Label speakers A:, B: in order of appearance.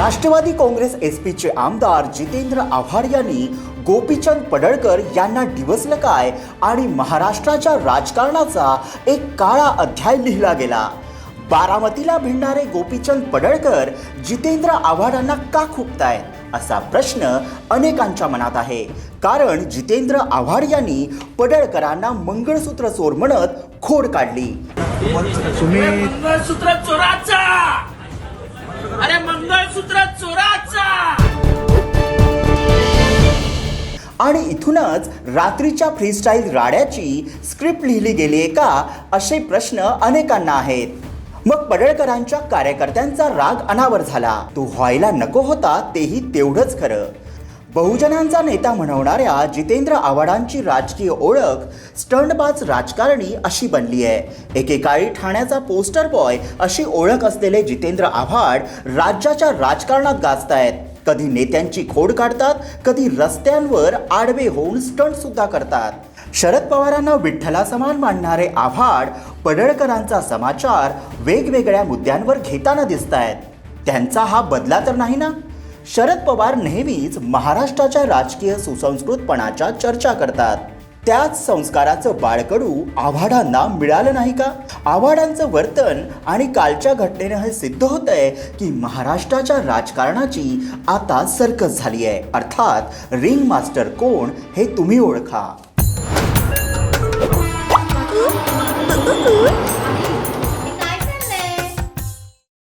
A: राष्ट्रवादी काँग्रेस एसपीचे आमदार जितेंद्र आव्हाड यांनी गोपीचंद पडळकर यांना डिवसलं काय आणि महाराष्ट्राच्या राजकारणाचा एक काळा अध्याय लिहिला गेला. बारामतीला भिडणारे गोपीचंद पडळकर जितेंद्र आव्हाडांना का खुपतायत असा प्रश्न अनेकांच्या मनात आहे. कारण जितेंद्र आव्हाड यांनी पडळकरांना मंगळसूत्र चोर म्हणत खोड काढली.
B: तुम्ही
C: मंगळसूत्र चोराचा!
A: आणि इथूनच रात्रीच्या फ्रीस्टाईल राड्याची स्क्रिप्ट लिहिली गेली आहे का असे प्रश्न अनेकांना आहेत. मग पडळकरांच्या कार्यकर्त्यांचा राग अनावर झाला. तो व्हायला नको होता तेही तेवढंच खरं. बहुजनांचा नेता म्हणवणाऱ्या जितेंद्र आव्हाडांची राजकीय ओळख स्टंटबाज राजकारणी अशी बनली आहे. एकेकाळी ठाण्याचा पोस्टर बॉय अशी ओळख असलेले जितेंद्र आव्हाड राज्याच्या राजकारणात गाजतायत. कधी नेत्यांची खोड काढतात कधी रस्त्यांवर आडवे होऊन स्टंट सुद्धा करतात. शरद पवारांना विठ्ठला समान मानणारे आव्हाड पडळकरांचा समाचार वेगवेगळ्या मुद्द्यांवर घेताना दिसत आहेत त्यांचा हा बदला तर नाही ना? शरद पवार नेहमीच महाराष्ट्राच्या राजकीय सुसंस्कृतपणाच्या चर्चा करतात. त्याच संस्काराचं बाळकडू आव्हाडांना मिळालं नाही का? आव्हाडांचं वर्तन आणि कालच्या घटनेनं हे सिद्ध होतंय की महाराष्ट्राच्या राजकारणाची आता सर्कस झाली आहे. अर्थात रिंग मास्टर कोण हे तुम्ही ओळखा.